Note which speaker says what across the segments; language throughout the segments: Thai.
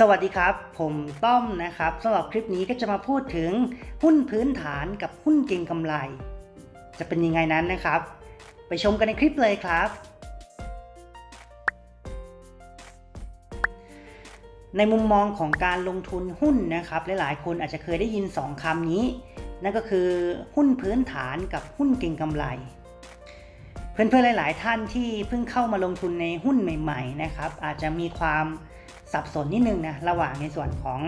Speaker 1: สวัสดีครับ ผมต้อมนะครับสำหรับคลิปนี้ก็จะมาพูดถึงหุ้นพื้นฐานกับหุ้นเก็งกำไร จะเป็นยังไงนั้นนะครับ ไปชมกันในคลิปเลยครับ ในมุมมองของการลงทุนหุ้นนะครับ หลายๆ คนอาจจะเคยได้ยิน 2คำนี้ นั่นก็คือหุ้นพื้นฐานกับหุ้นเก็งกำไร เพื่อนๆหลาย ๆ ท่านที่เพิ่งเข้ามาลงทุนในหุ้นใหม่ ๆ นะครับ อาจจะมีความ สับสนนิดนึงนะระหว่างในส่วนของ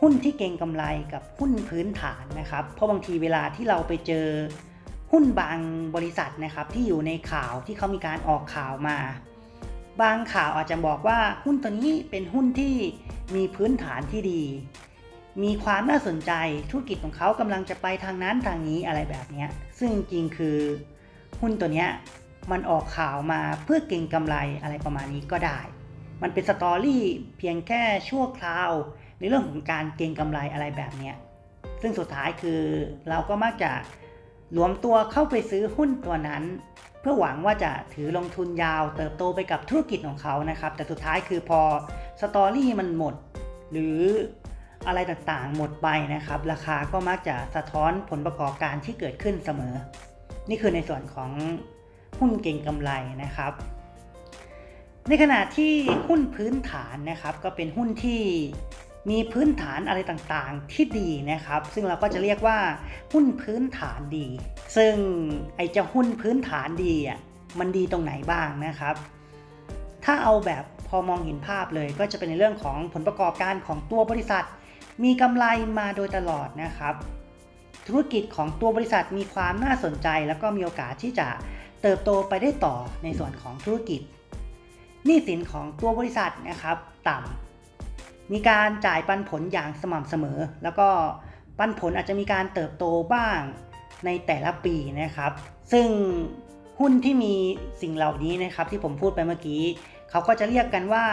Speaker 1: หุ้นที่เก่งกำไรกับหุ้นพื้นฐานนะครับ เพราะบางทีเวลาที่เราไปเจอหุ้นบางบริษัทนะครับที่อยู่ในข่าวที่เขามีการออกข่าวมา บางข่าวอาจจะบอกว่าหุ้นตัวนี้เป็นหุ้นที่มีพื้นฐานที่ดี มีความน่าสนใจธุรกิจของเขากำลังจะไปทางนั้นทางนี้อะไรแบบนี้ซึ่งจริงคือหุ้นตัวนี้มันออกข่าวมาเพื่อเก่งกำไรอะไรประมาณนี้ก็ได้ มันเป็นสตอรี่เพียงแค่ชั่วคราว ในเรื่องของการเก็งกำไรอะไรแบบเนี้ยซึ่งสุดท้ายคือเราก็มักจะรวมตัวเข้าไปซื้อหุ้นตัวนั้น เพื่อหวังว่าจะถือลงทุนยาว เติบโตไปกับธุรกิจของเขานะครับ แต่สุดท้ายคือพอสตอรี่มันหมด หรืออะไรต่างๆ หมดไปนะครับ ราคาก็มักจะสะท้อนผลประกอบการที่เกิดขึ้นเสมอ นี่คือในส่วนของหุ้นเก่งกำไรนะครับ ในขณะที่หุ้นพื้นฐานนะครับก็เป็นหุ้นที่มีพื้นฐานอะไรต่างๆที่ดีนะครับ ซึ่งเราก็จะเรียกว่าหุ้นพื้นฐานดี ซึ่งไอ้จ้าหุ้นพื้นฐานดีอะมันดีตรงไหนบ้างนะครับ ถ้าเอาแบบพอมองเห็นภาพเลย ก็จะเป็นในเรื่องของผลประกอบการของตัวบริษัท มีกำไรมาโดยตลอดนะครับ ธุรกิจของตัวบริษัทมีความน่าสนใจ แล้วก็มีโอกาสที่จะเติบโตไปได้ต่อในส่วนของธุรกิจ หนี้สินของตัวบริษัทนะครับต่ำมีการจ่ายปันผลอย่างสม่ำเสมอ แล้วก็ปันผลอาจจะมีการเติบโตบ้างในแต่ละปีนะครับ ซึ่งหุ้นที่มีสิ่งเหล่านี้นะครับ ที่ผมพูดไปเมื่อกี้ เขาก็จะเรียกกันว่า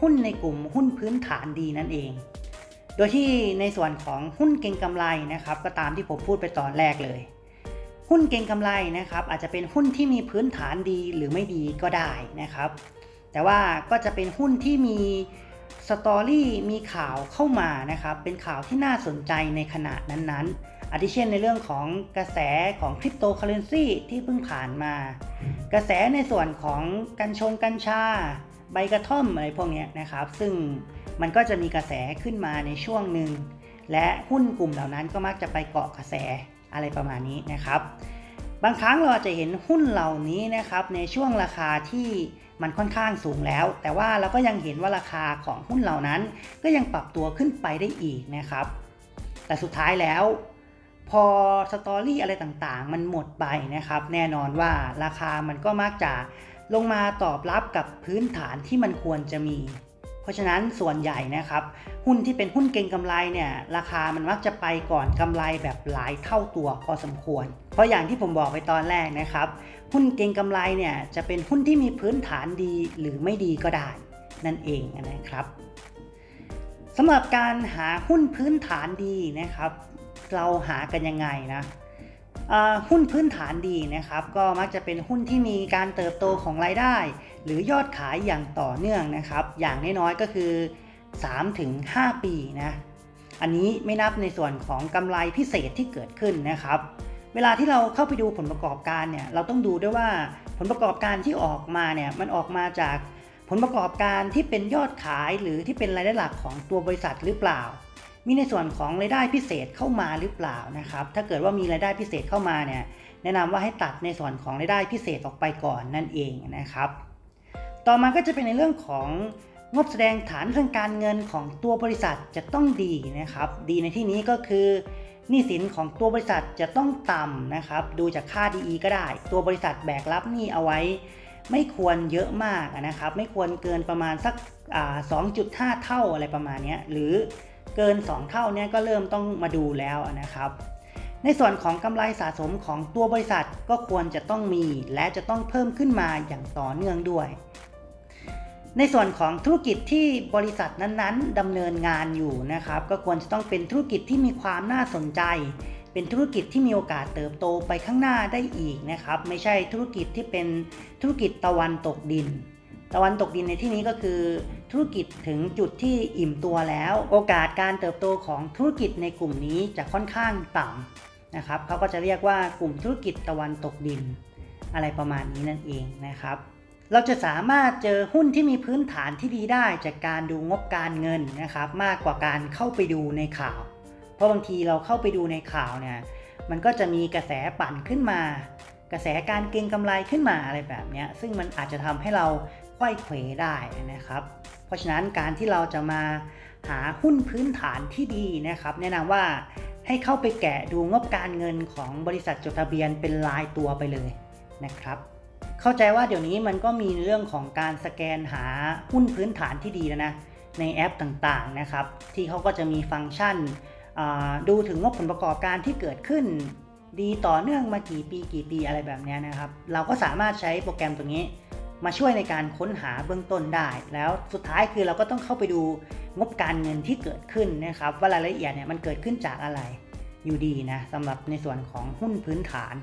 Speaker 1: หุ้นในกลุ่มหุ้นพื้นฐานดีนั่นเอง โดยที่ในส่วนของหุ้นเก็งกำไรนะครับ ก็ตามที่ผมพูดไปตอนแรกเลย หุ้นเก็งกำไรนะครับ อาจจะเป็นหุ้นที่มีพื้นฐานดีหรือไม่ดีก็ได้นะครับ แต่ว่าก็จะเป็นหุ้นที่มีสตอรี่มีข่าวเข้ามานะครับ เป็นข่าวที่น่าสนใจในขณะนั้นๆอาทิเช่นในเรื่องของกระแสของคริปโตเคอเรนซีที่เพิ่งผ่านมา กระแสในส่วนของกัญชงกัญชา ใบกระท่อมอะไรพวกนี้นะครับ ซึ่งมันก็จะมีกระแสขึ้นมาในช่วงหนึ่ง และหุ้นกลุ่มเหล่านั้นก็มักจะไปเกาะกระแสอะไรประมาณนี้นะครับ บางครั้งเราจะเห็นหุ้นเหล่านี้นะครับในช่วงราคาที่ มันค่อนข้างสูงแล้ว แต่ว่าเราก็ยังเห็นว่าราคาของหุ้นเหล่านั้น ก็ยังปรับตัวขึ้นไปได้อีกนะครับ แต่สุดท้ายแล้วพอสตอรี่อะไรต่างๆ มันหมดไปนะครับ แน่นอนว่าราคามันก็มักจะลงมาตอบรับกับพื้นฐานที่มันควรจะมี ราะฉะนั้นส่วนใหญ่นะครับ หุ้นที่เป็นหุ้นเก่งกำไรเนี่ยราคามันมักจะไปก่อนกำไรแบบหลายเท่าตัวพอสมควร เพราะอย่างที่ผมบอกไปตอนแรกนะครับ หุ้นเก่งกำไรเนี่ยจะเป็นหุ้นที่มีพื้นฐานดีหรือไม่ดีก็ได้นั่นเองนะครับสำหรับการหาหุ้นพื้นฐานดีนะครับ เราหากันยังไงนะ หุ้นพื้นฐานดีนะครับ ก็มักจะเป็นหุ้นที่มีการเติบโตของรายได้ หรือยอดขายอย่างต่อเนื่องนะครับ อย่างน้อยๆก็คือ 3-5 ปีนะอันนี้ไม่นับในส่วนของกำไรพิเศษที่เกิดขึ้นนะครับ เวลาที่เราเข้าไปดูผลประกอบการเนี่ยเราต้องดูด้วยว่าผลประกอบการที่ออกมาเนี่ยมันออกมาจากผลประกอบการที่เป็นยอดขายหรือที่เป็นรายได้หลักของตัวบริษัทหรือเปล่า มีในส่วนของรายได้พิเศษเข้ามาหรือเปล่านะครับ ถ้าเกิดว่ามีรายได้พิเศษเข้ามาเนี่ยแนะนำว่าให้ตัดในส่วนของรายได้พิเศษออกไปก่อนนั่นเองนะครับ ต่อมาก็จะเป็นในเรื่องของงบแสดงฐานทางการเงินของตัวบริษัทจะต้องดีนะครับ ดีในที่นี้ก็คือหนี้สินของตัวบริษัทจะต้องต่ำนะครับ ดูจากค่า DE ก็ได้ ตัวบริษัทแบกรับหนี้เอาไว้ ไม่ควรเยอะมากนะครับ ไม่ควรเกินประมาณสัก 2.5 เท่าอะไรประมาณนี้หรือ เกิน 2 เท่านี้ก็เริ่มต้องมาดูแล้วนะครับในส่วนของกำไรสะสมของตัวบริษัทก็ควรจะต้องมี และจะต้องเพิ่มขึ้นมาอย่างต่อเนื่องด้วย ในส่วนของธุรกิจที่บริษัทนั้นๆดำเนินงานอยู่นะครับ ก็ควรจะต้องเป็นธุรกิจที่มีความน่าสนใจ เป็นธุรกิจที่มีโอกาสเติบโตไปข้างหน้าได้อีกนะครับ ไม่ใช่ธุรกิจที่เป็นธุรกิจตะวันตกดิน ตะวันตกดินในที่นี้ก็คือ ธุรกิจถึงจุดที่อิ่มตัวแล้ว โอกาสการเติบโตของธุรกิจในกลุ่มนี้จะค่อนข้างต่ำนะครับเขาก็จะเรียกว่ากลุ่มธุรกิจตะวันตกดิน อะไรประมาณนี้นั่นเองนะครับ เราจะสามารถเจอหุ้นที่มีพื้นฐานที่ดีได้จากการดูงบการเงินนะครับ มากกว่าการเข้าไปดูในข่าว เพราะบางทีเราเข้าไปดูในข่าวเนี่ยมันก็จะมีกระแสปั่นขึ้นมา กระแสการเก็งกำไรขึ้นมาอะไรแบบนี้ซึ่งมันอาจจะทำให้เราควยเขวได้นะครับ เพราะฉะนั้นการที่เราจะมาหาหุ้นพื้นฐานที่ดีนะครับ แนะนำว่าให้เข้าไปแกะดูงบการเงินของบริษัทจดทะเบียนเป็นรายตัวไปเลยนะครับ เข้าใจว่าเดี๋ยวนี้มันก็มีเรื่องของการสแกนหาหุ้นพื้นฐานที่ดีแล้วนะในแอปต่างๆนะครับ ที่เขาก็จะมีฟังก์ชันดูถึงงบผลประกอบการที่เกิดขึ้น ดีต่อเนื่องมากี่ปีกี่ปีอะไรแบบนี้นะครับ เราก็สามารถใช้โปรแกรมตัวนี้ มาช่วยในการค้นหาเบื้องต้นได้ แล้วสุดท้ายคือเราก็ต้องเข้าไปดูงบการเงินที่เกิดขึ้นนะครับว่ารายละเอียดเนี่ยมันเกิดขึ้นจากอะไรอยู่ดีนะสำหรับในส่วนของหุ้นพื้นฐาน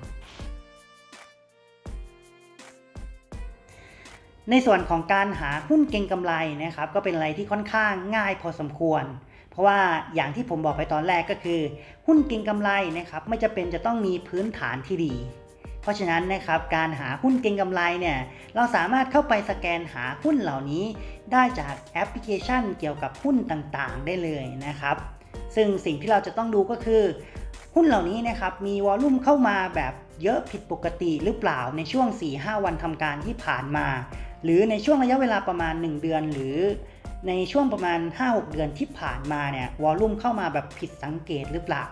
Speaker 1: ในส่วนของการหาหุ้นเก็งกำไรนะครับก็เป็นอะไรที่ค่อนข้างง่ายพอสมควร เพราะว่าอย่างที่ผมบอกไปตอนแรกก็คือ หุ้นเก็งกำไรนะครับไม่จะเป็นจะต้องมีพื้นฐานที่ดี ราะฉะนั้นนะครับการหาหุ้นเก็งกำไรเนี่ยเราสามารถเข้าไปสแกนหาหุ้นเหล่านี้ ได้จากแอปพลิเคชันเกี่ยวกับหุ้นต่างๆ ได้เลยนะครับ ซึ่งสิ่งที่เราจะต้องดูก็คือ หุ้นเหล่านี้นะครับมีวอลลุ่มเข้ามาแบบเยอะผิดปกติหรือเปล่าในช่วง 4-5 วันทำการที่ผ่านมา หรือในช่วงระยะเวลาประมาณ 1 เดือนหรือในช่วงประมาณ 5-6 เดือนที่ผ่านมาเนี่ยวอลลุ่มเข้ามาแบบผิดสังเกตหรือเปล่า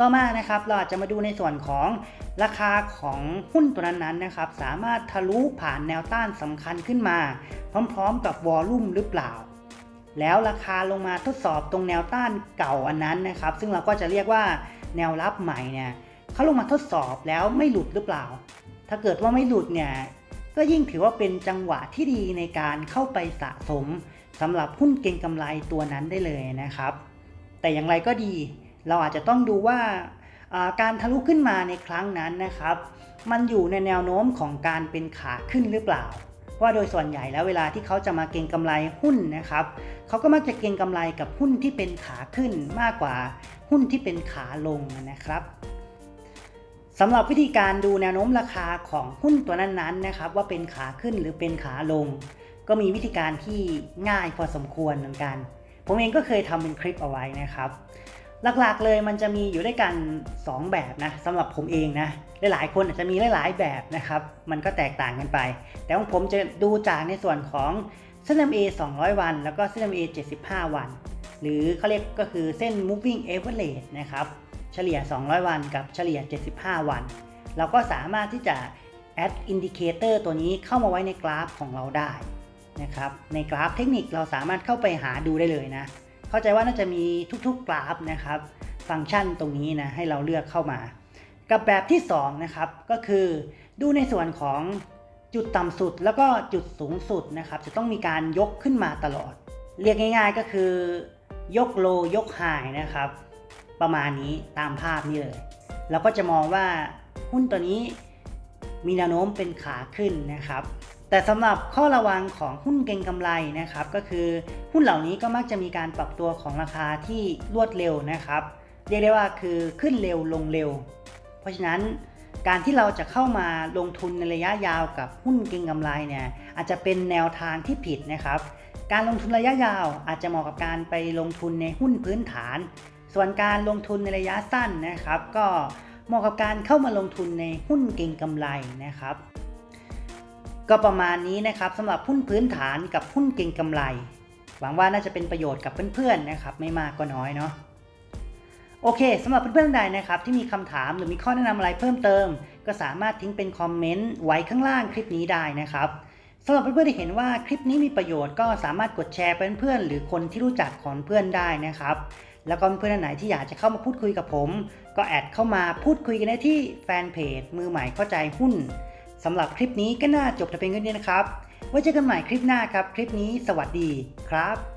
Speaker 1: ต่อมานะครับเราอาจจะมาดูในส่วนของราคาของหุ้นตัวนั้นๆนะครับ สามารถทะลุผ่านแนวต้านสำคัญขึ้นมา พร้อมๆกับวอลลุ่มหรือเปล่า แล้วราคาลงมาทดสอบตรงแนวต้านเก่าอันนั้นนะครับ ซึ่งเราก็จะเรียกว่าแนวรับใหม่เนี่ยเขาลงมาทดสอบแล้วไม่หลุดหรือเปล่า ถ้าเกิดว่าไม่หลุดเนี่ยก็ยิ่งถือว่าเป็นจังหวะที่ดีในการเข้าไปสะสมสำหรับหุ้นเก็งกำไรตัวนั้นได้เลยนะครับ แต่อย่างไรก็ดี เราอาจจะต้องดูว่าการทะลุขึ้นมาในครั้งนั้นนะครับ มันอยู่ในแนวโน้มของการเป็นขาขึ้นหรือเปล่าเพราโดยส่วนใหญ่แล้วเวลาที่เขาจะมาเก็งกำไรหุ้นนะครับเขาก็มักจะเก็งกำไรกับหุ้นที่เป็นขาขึ้นมากกว่าหุ้นที่เป็นขาลงนะครับสำหรับวิธีการดูแนวโน้มราคาของหุ้นตัวนั้นๆนะครับ ว่าเป็นขาขึ้นหรือเป็นขาลง ก็มีวิธีการที่ง่ายพอสมควรเหมือนกัน ผมเองก็เคยทำเป็นคลิปเอาไว้นะครับ หลักๆเลยมันจะมีอยู่ด้วยกัน 2 แบบนะสำหรับผมเองนะหลายๆคนอาจจะมีหลายๆแบบนะครับ มันก็แตกต่างกันไป แต่ของผมจะดูจากในส่วนของเส้น MA 200 วัน แล้วก็เส้น MA 75 วัน หรือเขาเรียกก็คือเส้น moving average นะครับเฉลี่ย 200 วันกับเฉลี่ย 75 วัน เราก็สามารถที่จะ add indicator ตัวนี้เข้ามาไว้ในกราฟของเราได้นะครับในกราฟเทคนิคเราสามารถเข้าไปหาดูได้เลยนะ เข้าใจว่าน่าจะมีทุกๆกราฟนะครับ ฟังก์ชันตรงนี้นะให้เราเลือกเข้ามา กับแบบที่2นะครับก็คือดูในส่วนของจุดต่ำสุดแล้วก็จุดสูงสุดนะครับ จะต้องมีการยกขึ้นมาตลอด เรียกง่าย ๆก็คือยกโลยกไฮนะครับ ประมาณนี้ตามภาพนี้เลยเราก็จะมองว่าหุ้นตัวนี้มีแนวโน้มเป็นขาขึ้นนะครับ แต่สำหรับข้อระวังของหุ้นเก็งกำไรนะครับก็คือหุ้นเหล่านี้ก็มักจะมีการปรับตัวของราคาที่รวดเร็วนะครับ เรียกได้ว่าคือขึ้นเร็วลงเร็ว เพราะฉะนั้นการที่เราจะเข้ามาลงทุนในระยะยาวกับหุ้นเก็งกำไรเนี่ยอาจจะเป็นแนวทางที่ผิดนะครับ การลงทุนระยะยาวอาจจะเหมาะกับการไปลงทุนในหุ้นพื้นฐาน ส่วนการลงทุนในระยะสั้นนะครับ ก็เหมาะกับการเข้ามาลงทุนในหุ้นเก่งกำไรนะครับ ก็ประมาณนี้นะครับสำหรับหุ้นพื้นฐานกับหุ้นเก่งกำไร หวังว่าน่าจะเป็นประโยชน์กับเพื่อนๆนะครับ ไม่มากก็น้อยเนาะโอเคสำหรับเพื่อนๆใดนะครับ ที่มีคำถามหรือมีข้อแนะนำอะไรเพิ่มเติม ก็สามารถทิ้งเป็นคอมเมนต์ไว้ข้างล่างคลิปนี้ได้นะครับสำหรับเพื่อนๆที่เห็นว่าคลิปนี้มีประโยชน์ก็สามารถกดแชร์ไปเพื่อนๆหรือคนที่รู้จักของเพื่อนได้นะครับ แล้วก็เพื่อนๆไหนที่อยากจะเข้ามาพูดคุยกับผม ก็แอดเข้ามาพูดคุยกันได้ที่แฟนเพจมือใหม่เข้าใจหุ้น สำหรับคลิปนี้ก็น่าจบแต่เพียงเท่านี้นะครับ ไว้เจอกันใหม่คลิปหน้าครับ คลิปนี้สวัสดีครับ